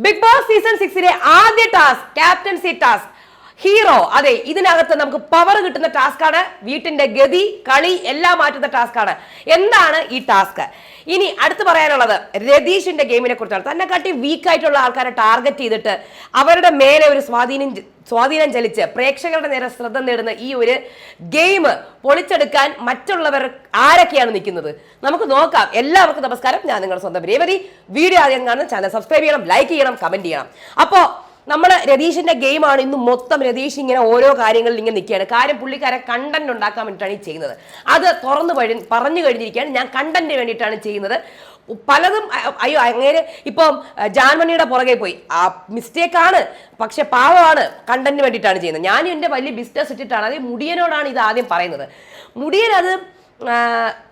Big boss season സിക്സിലെ ആദ്യ task captaincy task hero അതെ ഇതിനകത്ത് നമുക്ക് പവർ കിട്ടുന്ന ടാസ്ക് ആണ്. വീട്ടിന്റെ ഗതി കളി എല്ലാം മാറ്റുന്ന ടാസ്ക് ആണ്. എന്താണ് ഈ ടാസ്ക് ഇനി അടുത്ത് പറയാനുള്ളത് രതീഷിന്റെ ഗെയിമിനെ കുറിച്ചാണ്. തന്നെ കാട്ടി വീക്ക് ആയിട്ടുള്ള ആൾക്കാരെ ടാർഗറ്റ് ചെയ്തിട്ട് അവരുടെ മേലെ ഒരു സ്വാധീനം സ്വാധീനം ചലിച്ച് പ്രേക്ഷകരുടെ നേരെ ശ്രദ്ധ നേടുന്ന ഈ ഒരു ഗെയിം പൊളിച്ചെടുക്കാൻ മറ്റുള്ളവർ ആരൊക്കെയാണ് നിൽക്കുന്നത്? നമുക്ക് നോക്കാം. എല്ലാവർക്കും നമസ്കാരം. ഞാൻ നിങ്ങളുടെ സ്വന്തം രേവതി. വീഡിയോ ആദ്യം കാണുന്ന ചാനൽ സബ്സ്ക്രൈബ് ചെയ്യണം ലൈക്ക് ചെയ്യണം കമന്റ് ചെയ്യണം. അപ്പോൾ നമ്മുടെ രതീഷിന്റെ ഗെയിമാണ് ഇന്ന് മൊത്തം രതീഷ് ഇങ്ങനെ ഓരോ കാര്യങ്ങളിൽ ഇങ്ങനെ നിൽക്കുകയാണ്. കാര്യം പുള്ളിക്കാരെ കണ്ടന്റ് ഉണ്ടാക്കാൻ വേണ്ടിയിട്ടാണ് ഈ ചെയ്യുന്നത്. അത് തുറന്നു കഴി പറഞ്ഞു കഴിഞ്ഞിരിക്കുകയാണ്. ഞാൻ കണ്ടന്റിന് വേണ്ടിയിട്ടാണ് ചെയ്യുന്നത്. പലതും അയ്യോ അങ്ങനെ ഇപ്പം ജാൻമണിയുടെ പുറകെ പോയി. ആ മിസ്റ്റേക്കാണ് പക്ഷെ പാവമാണ് കണ്ടന്റിന് വേണ്ടിയിട്ടാണ് ചെയ്യുന്നത്. ഞാൻ എന്റെ വലിയ ബിസിനസ് ഇട്ടിട്ടാണ് അതായത് മുടിയനോടാണ് ഇത് ആദ്യം പറയുന്നത്. മുടിയൻ അത്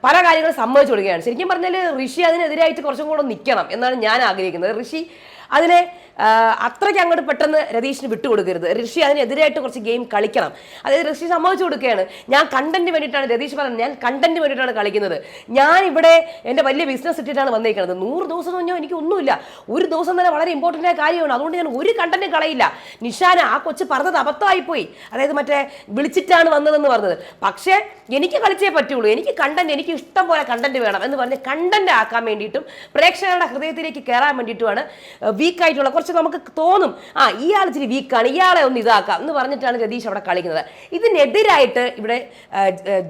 പല കാര്യങ്ങളും സമ്മതിച്ചു കൊടുക്കുകയാണ്. ശരിക്കും പറഞ്ഞാൽ ഋഷി അതിനെതിരായിട്ട് കുറച്ചും കൂടെ നിൽക്കണം എന്നാണ് ഞാൻ ആഗ്രഹിക്കുന്നത്. ഋഷി അതിനെ അത്രയ്ക്ക് അങ്ങോട്ട് പെട്ടെന്ന് രതീഷിന് വിട്ടുകൊടുക്കരുത്. ഋഷി അതിനെതിരായിട്ട് കുറച്ച് ഗെയിം കളിക്കണം. അതായത് ഋഷി സമ്മതിച്ചു കൊടുക്കുകയാണ്. ഞാൻ കണ്ടന്റ് വേണ്ടിയിട്ടാണ് രതീഷ് പറയുന്നത് ഞാൻ കണ്ടന്റ് വേണ്ടിയിട്ടാണ് കളിക്കുന്നത്. ഞാൻ ഇവിടെ എന്റെ വലിയ ബിസിനസ് ഇട്ടിട്ടാണ് വന്നേക്കുന്നത്. നൂറ് ദിവസം എന്ന് എനിക്ക് ഒന്നുമില്ല. ഒരു ദിവസം തന്നെ വളരെ ഇമ്പോർട്ടന്റ് ആയ കാര്യമാണ്. അതുകൊണ്ട് ഞാൻ ഒരു കണ്ടന്റ് കളയില്ല. നിഷാന ആ കൊച്ച് പറഞ്ഞത് അബദ്ധമായി പോയി അതായത് മറ്റേ വിളിച്ചിട്ടാണ് വന്നതെന്ന് പറഞ്ഞത്. പക്ഷേ എനിക്ക് കളിച്ചേ പറ്റുള്ളൂ. എനിക്ക് കണ്ടന്റ് എനിക്ക് ഇഷ്ടം പോലെ കണ്ടന്റ് വേണം എന്ന് പറഞ്ഞ് കണ്ടന്റ് ആക്കാൻ വേണ്ടിയിട്ടും പ്രേക്ഷകരുടെ ഹൃദയത്തിലേക്ക് കയറാൻ വേണ്ടിയിട്ടുമാണ് വീക്ക് ആയിട്ടുള്ള കുറച്ച് നമുക്ക് തോന്നും ആ ഇയാൾ ഇച്ചിരി വീക്കാണ് ഇയാളെ ഒന്ന് ഇതാക്കാം എന്ന് പറഞ്ഞിട്ടാണ് രതീഷ് അവിടെ കളിക്കുന്നത്. ഇതിനെതിരായിട്ട് ഇവിടെ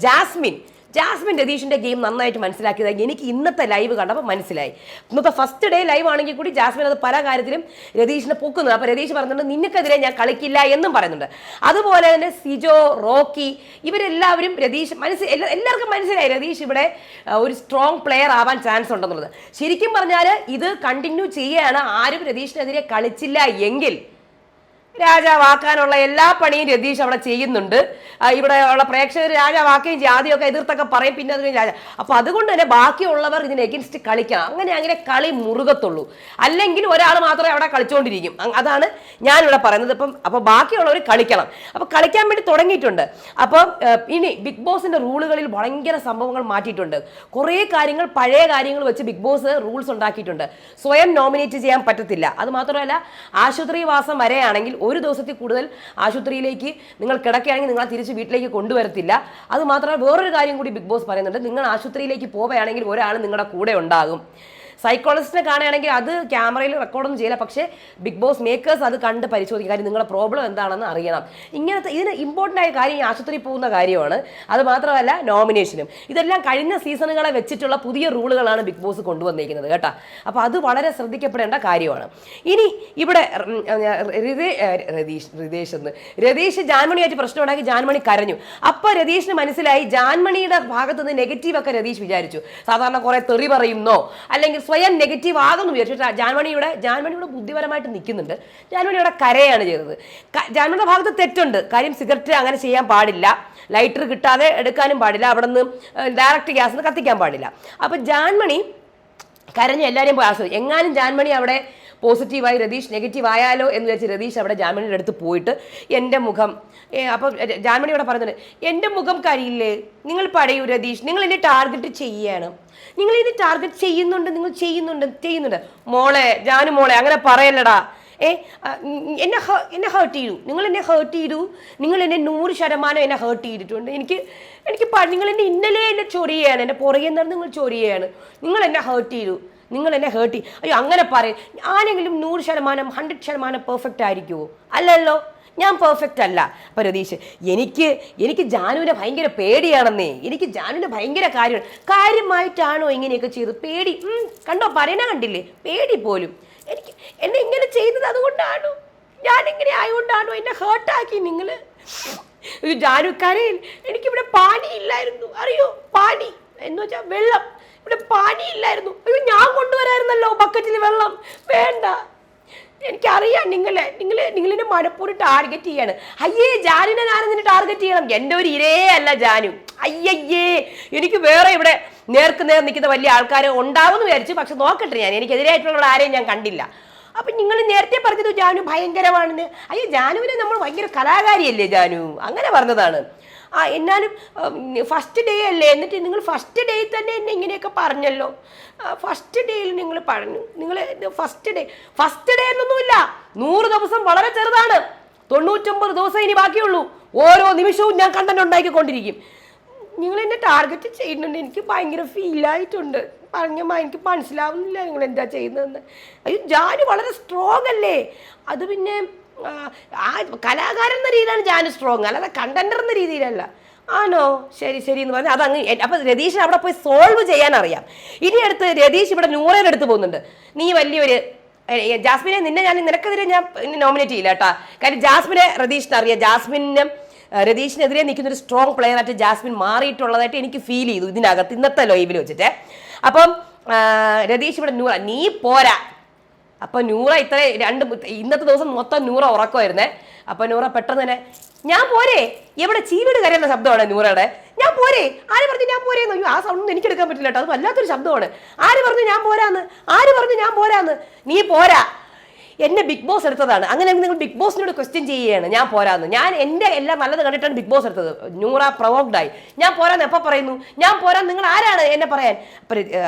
ജാസ്മിൻ ജാസ്മിൻ രതീഷിന്റെ ഗെയിം നന്നായിട്ട് മനസ്സിലാക്കിയത് എനിക്ക് ഇന്നത്തെ ലൈവ് കണ്ടപ്പോൾ മനസ്സിലായി. ഇന്നത്തെ ഫസ്റ്റ് ഡേ ലൈവ് ആണെങ്കിൽ കൂടി ജാസ്മിൻ അത് പല കാര്യത്തിലും രതീഷിനെ പൊക്കുന്നത് അപ്പോൾ രതീഷ് പറഞ്ഞിട്ടുണ്ട് നിനക്കെതിരെ ഞാൻ കളിക്കില്ല എന്നും പറയുന്നുണ്ട്. അതുപോലെ തന്നെ സിജോ റോക്കി ഇവരെല്ലാവരും രതീഷ് മനസ്സിൽ എല്ലാവർക്കും മനസ്സിലായി രതീഷ് ഇവിടെ ഒരു സ്ട്രോങ് പ്ലെയർ ആവാൻ ചാൻസ് ഉണ്ടെന്നുള്ളത്. ശരിക്കും പറഞ്ഞാൽ ഇത് കണ്ടിന്യൂ ചെയ്യുകയാണ് ആരും രതീഷിനെതിരെ കളിച്ചില്ല എങ്കിൽ രാജാവാക്കാനുള്ള എല്ലാ പണിയും രതീഷ് അവിടെ ചെയ്യുന്നുണ്ട്. ഇവിടെ ഉള്ള പ്രേക്ഷകർ രാജാവാക്കുകയും ആദ്യമൊക്കെ എതിർത്തൊക്കെ പറയും പിന്നെ അത് രാജ. അപ്പൊ അതുകൊണ്ട് തന്നെ ബാക്കിയുള്ളവർ ഇതിന് എഗൻസ്റ്റ് കളിക്കണം അങ്ങനെ അങ്ങനെ കളി മുറുകത്തുള്ളൂ. അല്ലെങ്കിൽ ഒരാൾ മാത്രമേ അവിടെ കളിച്ചുകൊണ്ടിരിക്കും അതാണ് ഞാനിവിടെ പറയുന്നത്. ഇപ്പം അപ്പൊ ബാക്കിയുള്ളവർ കളിക്കണം. അപ്പൊ കളിക്കാൻ വേണ്ടി തുടങ്ങിയിട്ടുണ്ട്. അപ്പോൾ ഇനി ബിഗ് ബോസിന്റെ റൂളുകളിൽ ഭയങ്കര സംഭവങ്ങൾ മാറ്റിയിട്ടുണ്ട്. കുറേ കാര്യങ്ങൾ പഴയ കാര്യങ്ങൾ വെച്ച് ബിഗ് ബോസ് റൂൾസ് ഉണ്ടാക്കിയിട്ടുണ്ട്. സ്വയം നോമിനേറ്റ് ചെയ്യാൻ പറ്റത്തില്ല. അത് മാത്രമല്ല ആശുപത്രിവാസം വരെയാണെങ്കിൽ ഒരു ദിവസത്തിൽ കൂടുതൽ ആശുപത്രിയിലേക്ക് നിങ്ങൾ കിടക്കുകയാണെങ്കിൽ നിങ്ങളെ തിരിച്ച് വീട്ടിലേക്ക് കൊണ്ടുവരത്തില്ല. അത് മാത്രമല്ല വേറൊരു കാര്യം കൂടി ബിഗ് ബോസ് പറയുന്നുണ്ട്. നിങ്ങൾ ആശുപത്രിയിലേക്ക് പോവുകയാണെങ്കിൽ ഒരാൾ നിങ്ങളുടെ കൂടെ ഉണ്ടാകും. സൈക്കോളജിസ്റ്റിനെ കാണുകയാണെങ്കിൽ അത് ക്യാമറയിൽ റെക്കോർഡൊന്നും ചെയ്യില്ല. പക്ഷേ ബിഗ് ബോസ് മേക്കേഴ്സ് അത് കണ്ട് പരിശോധിക്കും. കാര്യം നിങ്ങളുടെ പ്രോബ്ലം എന്താണെന്ന് അറിയണം. ഇങ്ങനത്തെ ഇതിന് ഇമ്പോർട്ടന്റ് ആയ കാര്യം ഈ ആശുപത്രി പോകുന്ന കാര്യമാണ്. അത് മാത്രമല്ല നോമിനേഷനും. ഇതെല്ലാം കഴിഞ്ഞ സീസണുകളെ വെച്ചിട്ടുള്ള പുതിയ റൂളുകളാണ് ബിഗ് ബോസ് കൊണ്ടുവന്നിരിക്കുന്നത് കേട്ടോ. അപ്പോൾ അത് വളരെ ശ്രദ്ധിക്കപ്പെടേണ്ട കാര്യമാണ്. ഇനി ഇവിടെ രതീഷ് എന്ന്. രതീഷ് ജാൻമണിയായിട്ട് പ്രശ്നം ഉണ്ടാക്കി ജാൻമണി കരഞ്ഞു. അപ്പോൾ രതീഷിന് മനസ്സിലായി ജാൻമണിയുടെ ഭാഗത്തുനിന്ന് നെഗറ്റീവ് ഒക്കെ രതീഷ് വിചാരിച്ചു. സാധാരണ കുറെ തെറി പറയുന്നോ അല്ലെങ്കിൽ സ്വയം നെഗറ്റീവ് ആകുന്നു വിചാരിച്ചു ജാൻമണിയുടെ ജാൻമണിയുടെ ബുദ്ധിപരമായിട്ട് നിൽക്കുന്നുണ്ട്. ജാൻമണിയുടെ കരയാണ് ചെയ്തത്. ജാൻമണിയുടെ ഭാഗത്ത് തെറ്റുണ്ട്. കാര്യം സിഗരറ്റ് അങ്ങനെ ചെയ്യാൻ പാടില്ല. ലൈറ്റർ കിട്ടാതെ എടുക്കാനും പാടില്ല. അവിടെ നിന്ന് ഡയറക്റ്റ് ഗ്യാസ് കത്തിക്കാൻ പാടില്ല. അപ്പം ജാൻമണി കരഞ്ഞ് എല്ലാവരെയും പോയി ആസ്വദിക്കും എങ്ങാനും ജാൻമണി അവിടെ പോസിറ്റീവായി രതീഷ് നെഗറ്റീവ് ആയാലോ എന്ന് വിചാരിച്ച് രതീഷ് അവിടെ ജാമ്യയുടെ അടുത്ത് പോയിട്ട് എന്റെ മുഖം അപ്പം ജാൻമണി ഇവിടെ പറഞ്ഞത് എന്റെ മുഖം കരിയില്ലേ? നിങ്ങൾ പടയൂ രതീഷ്. നിങ്ങൾ എന്നെ ടാർഗറ്റ് ചെയ്യാണ്. നിങ്ങൾ ഇത് ടാർഗറ്റ് ചെയ്യുന്നുണ്ട് നിങ്ങൾ ചെയ്യുന്നുണ്ട് ചെയ്യുന്നുണ്ട്. മോളെ ജാനു മോളെ അങ്ങനെ പറയല്ലടാ. ഏ എന്നെ എന്നെ ഹേർട്ട് ചെയ്തു നിങ്ങൾ എന്നെ ഹേർട്ട് ചെയ്തു. നിങ്ങൾ എന്നെ നൂറ് ശതമാനം എന്നെ ഹേർട്ട് ചെയ്തിട്ടുണ്ട്. എനിക്ക് എനിക്ക് നിങ്ങൾ എന്നെ ഇന്നലെ എന്നെ ചൊറിയാണ് എന്റെ പുറകെ നിന്നാണ് നിങ്ങൾ ചൊറിയാണ് നിങ്ങൾ എന്നെ ഹേർട്ട് ചെയ്തു. നിങ്ങൾ എന്നെ ഹേർട്ട് ചെയ്തു അയ്യോ അങ്ങനെ പറയും. ആരെങ്കിലും നൂറ് ശതമാനം ഹൺഡ്രഡ് ശതമാനം പെർഫെക്റ്റ് ആയിരിക്കുമോ അല്ലല്ലോ. ഞാൻ പെർഫെക്റ്റ് അല്ല. അപ്പൊ രതീഷ് എനിക്ക് എനിക്ക് ജാനുവിനെ ഭയങ്കര പേടിയാണെന്നേ. എനിക്ക് ജാനുവിനെ ഭയങ്കര കാര്യമാണ് കാര്യമായിട്ടാണോ ഇങ്ങനെയൊക്കെ ചെയ്തത്? പേടി. കണ്ടോ? പറയണ കണ്ടില്ലേ? പേടി പോലും. എനിക്ക് എന്നെ ഇങ്ങനെ ചെയ്തത് അതുകൊണ്ടാണോ? ഇങ്ങനെ ആയതുകൊണ്ടാണോ എന്നെ ഹേർട്ടാക്കി നിങ്ങൾ ജാനുക്കാരെ എനിക്കിവിടെ പാനി ഇല്ലായിരുന്നു അറിയോ? പാനി എന്ന് വെച്ചാൽ വെള്ളം. ഇവിടെ പാനി ഇല്ലായിരുന്നു അയ്യോ ഞാൻ കൊണ്ടുവരായിരുന്നല്ലോ ബക്കറ്റിൽ വെള്ളം. വേണ്ട. എനിക്കറിയാം നിങ്ങളെ. നിങ്ങൾ നിങ്ങളെ മനപ്പൂർവം ടാർഗറ്റ് ചെയ്യാണ്. അയ്യേ ജാനുവിനെ ഞാൻ നിന്നെ ടാർഗറ്റ് ചെയ്യണം? എന്റെ ഒരു ഇരേ അല്ല ജാനു. അയ്യയ്യേ. എനിക്ക് വേറെ ഇവിടെ നേർക്ക് നേർ നിൽക്കുന്ന വലിയ ആൾക്കാർ ഉണ്ടാവുമെന്ന് വിചാരിച്ചു. പക്ഷെ നോക്കട്ടെ ഞാൻ. എനിക്കെതിരായിട്ടുള്ള ആരെയും ഞാൻ കണ്ടില്ല. അപ്പം നിങ്ങൾ നേരത്തെ പറഞ്ഞത് ജാനു ഭയങ്കരമാണെന്ന്. അയ്യോ ജാനുവിനെ നമ്മൾ ഭയങ്കര കലാകാരിയല്ലേ ജാനു? അങ്ങനെ പറഞ്ഞതാണ്. ആ എന്നാലും ഫസ്റ്റ് ഡേ അല്ലേ? എന്നിട്ട് നിങ്ങൾ ഫസ്റ്റ് ഡേ തന്നെ എന്നെ ഇങ്ങനെയൊക്കെ പറഞ്ഞല്ലോ. ഫസ്റ്റ് ഡേയിൽ നിങ്ങൾ പറഞ്ഞു. നിങ്ങൾ ഫസ്റ്റ് ഡേ ഫസ്റ്റ് ഡേ എന്നൊന്നുമില്ല. നൂറ് ദിവസം വളരെ ചെറുതാണ്. തൊണ്ണൂറ്റൊമ്പത് ദിവസം ഇനി ബാക്കിയുള്ളൂ. ഓരോ നിമിഷവും ഞാൻ കണ്ടന്റ് ഉണ്ടാക്കിക്കൊണ്ടിരിക്കും. നിങ്ങൾ എന്നെ ടാർഗറ്റ് ചെയ്യുന്നുണ്ട്. എനിക്ക് ഭയങ്കര ഫീലായിട്ടുണ്ട് പറഞ്ഞ എനിക്ക് മനസ്സിലാവുന്നില്ല നിങ്ങൾ എന്താ ചെയ്യുന്നതെന്ന്. അയ്യോ ജാനു വളരെ സ്ട്രോങ് അല്ലേ? അത് പിന്നെ ആ, കലാകാരൻ എന്ന രീതിയിലാണ് ജാനു സ്ട്രോങ് അല്ലാതെ കണ്ടന്റർ എന്ന രീതിയിലല്ല. ആണോ? ശരി ശരി എന്ന് പറഞ്ഞാൽ അതങ്ങ് അപ്പൊ രതീഷിന് അവിടെ പോയി സോൾവ് ചെയ്യാൻ അറിയാം ഇനി അടുത്ത് രതീഷ് ഇവിടെ നൂറേന്റെ അടുത്ത് പോകുന്നുണ്ട്. നീ വലിയൊരു ജാസ്മിനെ നിന്നെ ഞാൻ നിനക്കെതിരെ ഞാൻ നോമിനേറ്റ് ചെയ്യില്ല കേട്ടാ. കാര്യം ജാസ്മിനെ രതീഷിന് അറിയാം. ജാസ്മിനും രതീഷിനെതിരെ നിൽക്കുന്ന ഒരു സ്ട്രോങ് പ്ലെയർ ആയിട്ട് ജാസ്മിൻ മാറിയിട്ടുള്ളതായിട്ട് എനിക്ക് ഫീൽ ചെയ്തു ഇതിനകത്ത് ഇന്നത്തെ ലൈവിൽ വെച്ചിട്ട്. അപ്പം രതീഷ് ഇവിടെ നൂറ നീ പോരാ. അപ്പൊ നൂറ ഇത്ര രണ്ട് ഇന്നത്തെ ദിവസം മൊത്തം നൂറ ഉറക്കമായിരുന്നേ. അപ്പൊ നൂറ പെട്ടെന്ന് തന്നെ ഞാൻ പോരെ. എവിടെ ചീവീട് കരയുന്ന ശബ്ദമാണ് നൂറയുടെ. ഞാൻ പോരെ. ആര് പറഞ്ഞു ഞാൻ പോരെ അയ്യോ ആ സൗണ്ട് എനിക്ക് എടുക്കാൻ പറ്റില്ല കേട്ടോ. അത് വല്ലാത്തൊരു ശബ്ദമാണ്. ആര് പറഞ്ഞു ഞാൻ പോരാന്ന് ആര് പറഞ്ഞു ഞാൻ പോരാന്ന് നീ പോരാ. എന്നെ ബിഗ് ബോസ് എടുത്തതാണ്. അങ്ങനെ നിങ്ങൾ ബിഗ് ബോസിനോട് ക്വസ്റ്റ്യൻ ചെയ്യുകയാണ്. ഞാൻ പോരാന്ന്. ഞാൻ എന്റെ എല്ലാം നല്ലത് കണ്ടിട്ടാണ് ബിഗ് ബോസ് എടുത്തത്. നൂറ പ്രൊവോക്ഡായി ഞാൻ പോരാന്ന് എപ്പോൾ പറയുന്നു? ഞാൻ പോരാൻ നിങ്ങൾ ആരാണ് എന്നെ പറയാൻ?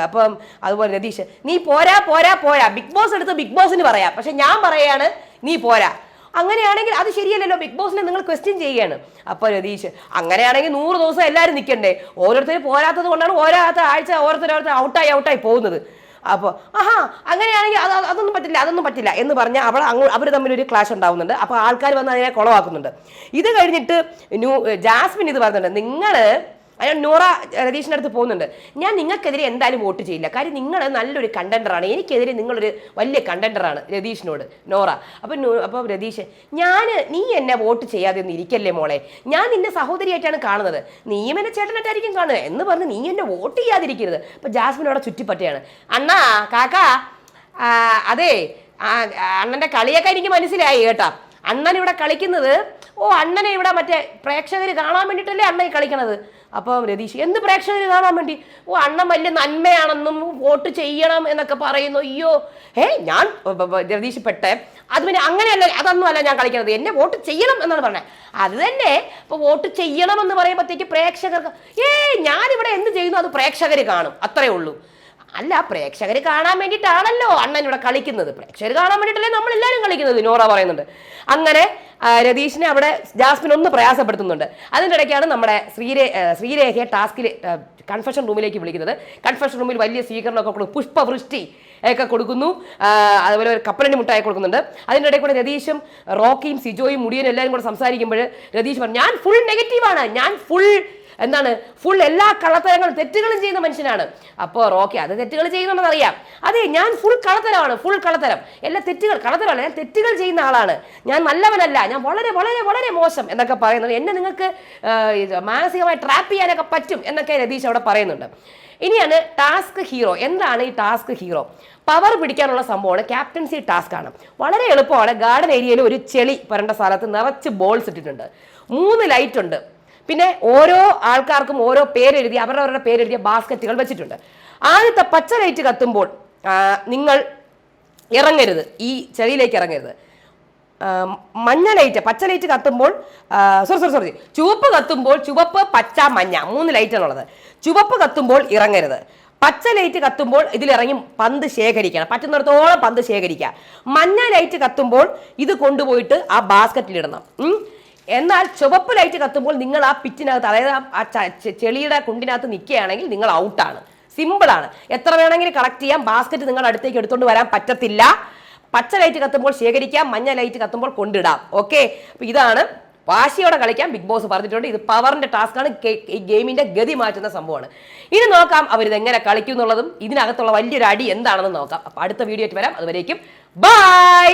അപ്പം അതുപോലെ രതീഷ് നീ പോരാ പോരാ പോരാ. ബിഗ് ബോസ് എടുത്ത് ബിഗ് ബോസിന് പറയാം. പക്ഷെ ഞാൻ പറയാണ് നീ പോരാ. അങ്ങനെയാണെങ്കിൽ അത് ശരിയല്ലല്ലോ. ബിഗ് ബോസിനെ നിങ്ങൾ ക്വസ്റ്റ്യൻ ചെയ്യുകയാണ്. അപ്പോൾ രതീഷ് അങ്ങനെയാണെങ്കിൽ നൂറ് ദിവസം എല്ലാവരും നിൽക്കണ്ടേ ഓരോരുത്തർ പോരാത്തത് കൊണ്ടാണ് ഓരോ ആഴ്ച ഓരോരുത്തർ ഔട്ടായി ഔട്ടായി പോകുന്നത്. അപ്പോൾ ആഹാ അങ്ങനെയാണെങ്കിൽ അത് അത് അതൊന്നും പറ്റില്ല അതൊന്നും പറ്റില്ല. എന്ന് പറഞ്ഞാൽ അവൾ അങ്ങ് അവർ തമ്മിൽ ഒരു ക്ലാഷ് ഉണ്ടാവുന്നുണ്ട്. അപ്പോൾ ആൾക്കാർ വന്ന് അതിനെ കുളവാക്കുന്നുണ്ട്. ഇത് കഴിഞ്ഞിട്ട് ന്യൂ ജാസ്മിൻ ഇത് പറയുന്നുണ്ട് നിങ്ങൾ അയാൾ നൂറ രതീഷിന്റെ അടുത്ത് പോകുന്നുണ്ട്. ഞാൻ നിങ്ങൾക്കെതിരെ എന്തായാലും വോട്ട് ചെയ്യില്ല. കാര്യം നിങ്ങൾ നല്ലൊരു കണ്ടന്ററാണ് എനിക്കെതിരെ നിങ്ങളൊരു വലിയ കണ്ടന്ററാണ് രതീഷിനോട് നോറ. അപ്പം അപ്പോൾ രതീഷ് ഞാൻ നീ എന്നെ വോട്ട് ചെയ്യാതെ ഒന്നും ഇരിക്കല്ലേ മോളെ? ഞാൻ നിന്നെ സഹോദരിയായിട്ടാണ് കാണുന്നത്. നീയും എന്നെ ചേട്ടനായിട്ടായിരിക്കും കാണുക എന്ന് പറഞ്ഞ് നീ എന്നെ വോട്ട് ചെയ്യാതിരിക്കരുത്. അപ്പം ജാസ്മിൻ അവിടെ ചുറ്റിപ്പറ്റിയാണ്. അണ്ണാ കാക്കാ അതെ അണ്ണന്റെ കളിയൊക്കെ എനിക്ക് മനസ്സിലായി കേട്ടാ. അണ്ണൻ ഇവിടെ കളിക്കുന്നത് ഓ അണ്ണനെ ഇവിടെ മറ്റേ പ്രേക്ഷകർ കാണാൻ വേണ്ടിയിട്ടല്ലേ അണ്ണൻ കളിക്കണത്? അപ്പം രതീഷ് എന്ത് പ്രേക്ഷകർ കാണാൻ വേണ്ടി? ഓ അണ്ണൻ വലിയ നന്മയാണെന്നും വോട്ട് ചെയ്യണം എന്നൊക്കെ പറയുന്നു. അയ്യോ ഏ ഞാൻ ബ- ബ- ബ- രതീഷ് പെട്ടെ അത് പിന്നെ അങ്ങനെയല്ല അതൊന്നും അല്ല ഞാൻ കളിക്കുന്നത്. എന്നെ വോട്ട് ചെയ്യണം എന്നാണ് പറഞ്ഞത്. അത് തന്നെ ഇപ്പൊ വോട്ട് ചെയ്യണം എന്ന് പറയുമ്പോഴത്തേക്ക് പ്രേക്ഷകർക്ക് ഏ ഞാനിവിടെ എന്ത് ചെയ്യുന്നു? അത് പ്രേക്ഷകർ കാണും. അത്രേ ഉള്ളൂ. അല്ല പ്രേക്ഷകർ കാണാൻ വേണ്ടിയിട്ടാണല്ലോ അണ്ണൻ ഇവിടെ കളിക്കുന്നത്. പ്രേക്ഷകർ കാണാൻ വേണ്ടിയിട്ടല്ലേ നമ്മൾ എല്ലാവരും കളിക്കുന്നത് നോറ പറയുന്നുണ്ട്. അങ്ങനെ രതീഷിനെ അവിടെ ജാസ്മിൻ ഒന്ന് പ്രയാസപ്പെടുത്തുന്നുണ്ട്. അതിന്റെ ഇടയ്ക്കാണ് നമ്മുടെ ശ്രീരേ ശ്രീരേഖയെ ടാസ്കിൽ കൺഫെഷൻ റൂമിലേക്ക് വിളിക്കുന്നത്. കൺഫെഷൻ റൂമിൽ വലിയ സ്വീകരണമൊക്കെ കൊടുക്കും പുഷ്പവൃഷ്ടി ഒക്കെ കൊടുക്കുന്നു. അതുപോലെ ഒരു കപ്പലണ്ടി മുട്ടായി കൊടുക്കുന്നുണ്ട്. അതിന്റെ ഇടയിൽ കൂടെ രതീഷും റോക്കിയും സിജോയും മുടിയനും എല്ലാവരും കൂടെ സംസാരിക്കുമ്പോൾ രതീഷ് പറഞ്ഞു ഞാൻ ഫുൾ നെഗറ്റീവാണ് ഞാൻ ഫുൾ എന്താണ്? ഫുൾ എല്ലാ കള്ളത്തരങ്ങളും തെറ്റുകളും ചെയ്യുന്ന മനുഷ്യനാണ്. അപ്പോൾ റോക്കി അത് തെറ്റുകൾ ചെയ്യുന്നുണ്ടെന്ന് അറിയാം അതെ ഞാൻ ഫുൾ കള്ളത്തരമാണ് ഫുൾ കള്ളത്തരം. എല്ലാ തെറ്റുകൾ കള്ളത്തരമല്ല ഞാൻ തെറ്റുകൾ ചെയ്യുന്ന ആളാണ്. ഞാൻ നല്ലവനല്ല. ഞാൻ വളരെ വളരെ വളരെ മോശം എന്നൊക്കെ പറയുന്നത് എന്നെ നിങ്ങൾക്ക് മാനസികമായി ട്രാപ്പ് ചെയ്യാനൊക്കെ പറ്റും എന്നൊക്കെ രതീഷ് അവിടെ പറയുന്നുണ്ട്. ഇനിയാണ് ടാസ്ക് ഹീറോ എന്താണ് ഈ ടാസ്ക് ഹീറോ പവർ പിടിക്കാനുള്ള സംഭവമാണ് ക്യാപ്റ്റൻസി ടാസ്ക് ആണ്. വളരെ എളുപ്പമാണ് ഗാർഡൻ ഏരിയയിൽ ഒരു ചെളി പുരണ്ട സ്ഥലത്ത് നിറച്ച് ബോൾസ് ഇട്ടിട്ടുണ്ട്. മൂന്ന് ലൈറ്റ് ഉണ്ട്. പിന്നെ ഓരോ ആൾക്കാർക്കും ഓരോ പേരെഴുതി അവരവരുടെ പേരെഴുതിയ ബാസ്ക്കറ്റുകൾ വെച്ചിട്ടുണ്ട്. ആദ്യത്തെ പച്ച ലൈറ്റ് കത്തുമ്പോൾ നിങ്ങൾ ഇറങ്ങരുത്. ഈ ചെളിയിലേക്ക് ഇറങ്ങരുത്. മഞ്ഞ ലൈറ്റ് പച്ച ലൈറ്റ് കത്തുമ്പോൾ സോറി സോറി സോറി ചുവപ്പ് കത്തുമ്പോൾ ചുവപ്പ് പച്ച മഞ്ഞ. മൂന്ന് ലൈറ്റ് ആണുള്ളത്. ചുവപ്പ് കത്തുമ്പോൾ ഇറങ്ങരുത്. പച്ച ലൈറ്റ് കത്തുമ്പോൾ ഇതിലിറങ്ങി പന്ത് ശേഖരിക്കണം. പറ്റുന്നിടത്തോളം പന്ത് ശേഖരിക്കുക. മഞ്ഞ ലൈറ്റ് കത്തുമ്പോൾ ഇത് കൊണ്ടുപോയിട്ട് ആ ബാസ്ക്കറ്റിലിടണം ഉം. എന്നാൽ ചുവപ്പ് ലൈറ്റ് കത്തുമ്പോൾ നിങ്ങൾ ആ പിറ്റിനകത്ത് അതായത് ആ- ചെളിയുടെ കുണ്ടിനകത്ത് നിൽക്കുകയാണെങ്കിൽ നിങ്ങൾ ഔട്ടാണ്. സിമ്പിളാണ് എത്ര വേണമെങ്കിലും കളക്ട് ചെയ്യാം. ബാസ്ക്കറ്റ് നിങ്ങളുടെ അടുത്തേക്ക് എടുത്തുകൊണ്ട് വരാൻ പറ്റത്തില്ല. പച്ച ലൈറ്റ് കത്തുമ്പോൾ ശേഖരിക്കാം. മഞ്ഞ ലൈറ്റ് കത്തുമ്പോൾ കൊണ്ടിടാം. ഓക്കെ അപ്പൊ ഇതാണ് വാശിയോടെ കളിക്കാൻ ബിഗ് ബോസ് പറഞ്ഞിട്ടുണ്ട്. ഇത് പവറിന്റെ ടാസ്ക്കാണ് ഈ ഗെയിമിന്റെ ഗതി മാറ്റുന്ന സംഭവമാണ്. ഇനി നോക്കാം അവരിത് എങ്ങനെ കളിക്കും എന്നുള്ളതും. ഇതിനകത്തുള്ള വലിയൊരു അടി എന്താണെന്ന് നോക്കാം. അപ്പൊ അടുത്ത വീഡിയോ ആയിട്ട് വരാം. അതുവരേക്കും. ബൈ